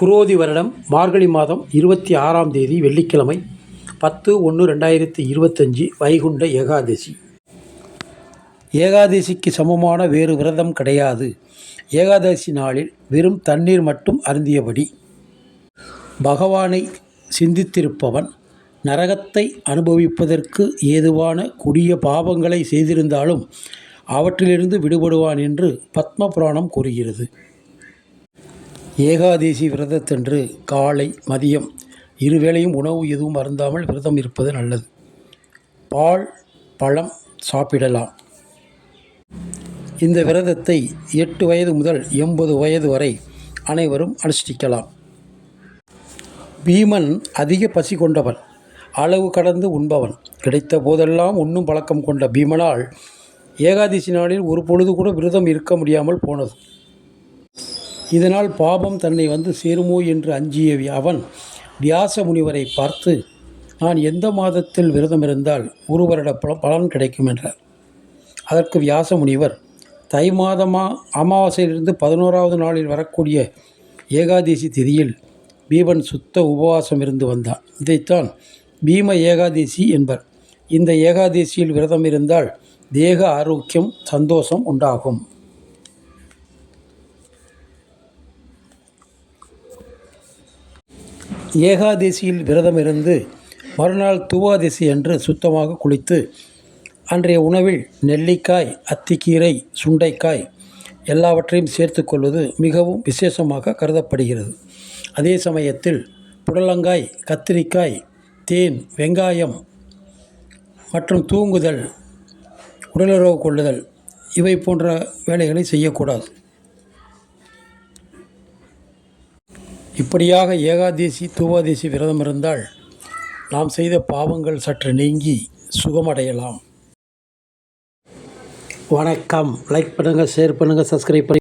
குரோதி வருடம் மார்கழி மாதம் இருபத்தி ஆறாம் தேதி வெள்ளிக்கிழமை பத்து ஒன்று ரெண்டாயிரத்தி இருபத்தஞ்சி வைகுண்ட ஏகாதசி. ஏகாதசிக்கு சமமான வேறு விரதம் கிடையாது. ஏகாதசி நாளில் வெறும் தண்ணீர் மட்டும் அருந்தியபடி பகவானை சிந்தித்திருப்பவன் நரகத்தை அனுபவிப்பதற்கு ஏதுவான கொடிய பாவங்களை செய்திருந்தாலும் அவற்றிலிருந்து விடுபடுவான் என்று பத்ம புராணம் கூறுகிறது. ஏகாதசி விரதத்தன்று காலை மதியம் இருவேளையும் உணவு எதுவும் அருந்தாமல் விரதம் இருப்பது நல்லது. பால் பழம் சாப்பிடலாம். இந்த விரதத்தை எட்டு வயது முதல் எண்பது வயது வரை அனைவரும் அனுஷ்டிக்கலாம். பீமன் அதிக பசி கொண்டவன் அளவு கடந்து உண்பவன். கிடைத்த போதெல்லாம் உண்ணும் பழக்கம் கொண்ட பீமனால் ஏகாதசி நாளில் ஒரு பொழுது கூட விரதம் இருக்க முடியாமல் போனது. இதனால் பாபம் தன்னை வந்து சேருமோ என்று அஞ்சிய அவன் வியாச முனிவரை பார்த்து நான் எந்த மாதத்தில் விரதம் இருந்தால் ஒரு வருட பல- பலன் கிடைக்கும் என்றார். அதற்கு வியாச முனிவர் தை மாதமா அமாவாசையிலிருந்து பதினோராவது நாளில் வரக்கூடிய ஏகாதசி திதியில் பீமன் சுத்த உபவாசம் இருந்து வந்தான். இதைத்தான் பீம ஏகாதசி என்பர். இந்த ஏகாதசியில் விரதம் இருந்தால் தேக ஆரோக்கியம் சந்தோஷம் உண்டாகும். ஏகாதசியில் விரதம் இருந்து மறுநாள் துவாதசி அன்று சுத்தமாக குளித்து அன்றைய உணவில் நெல்லிக்காய் அத்திக்கீரை சுண்டைக்காய் எல்லாவற்றையும் சேர்த்துக்கொள்வது மிகவும் விசேஷமாக கருதப்படுகிறது. அதே சமயத்தில் புடலங்காய் கத்திரிக்காய் தேன் வெங்காயம் மற்றும் தூங்குதல் உடலுறவு கொள்ளுதல் இவை போன்ற வேலைகளை செய்யக்கூடாது. இப்படியாக ஏகாதசி தூவாதேசி விரதம் இருந்தால் நாம் செய்த பாவங்கள் சற்று நீங்கி சுகமடையலாம். வணக்கம். லைக் பண்ணுங்கள் ஷேர் பண்ணுங்கள் சப்ஸ்கிரைப் பண்ணி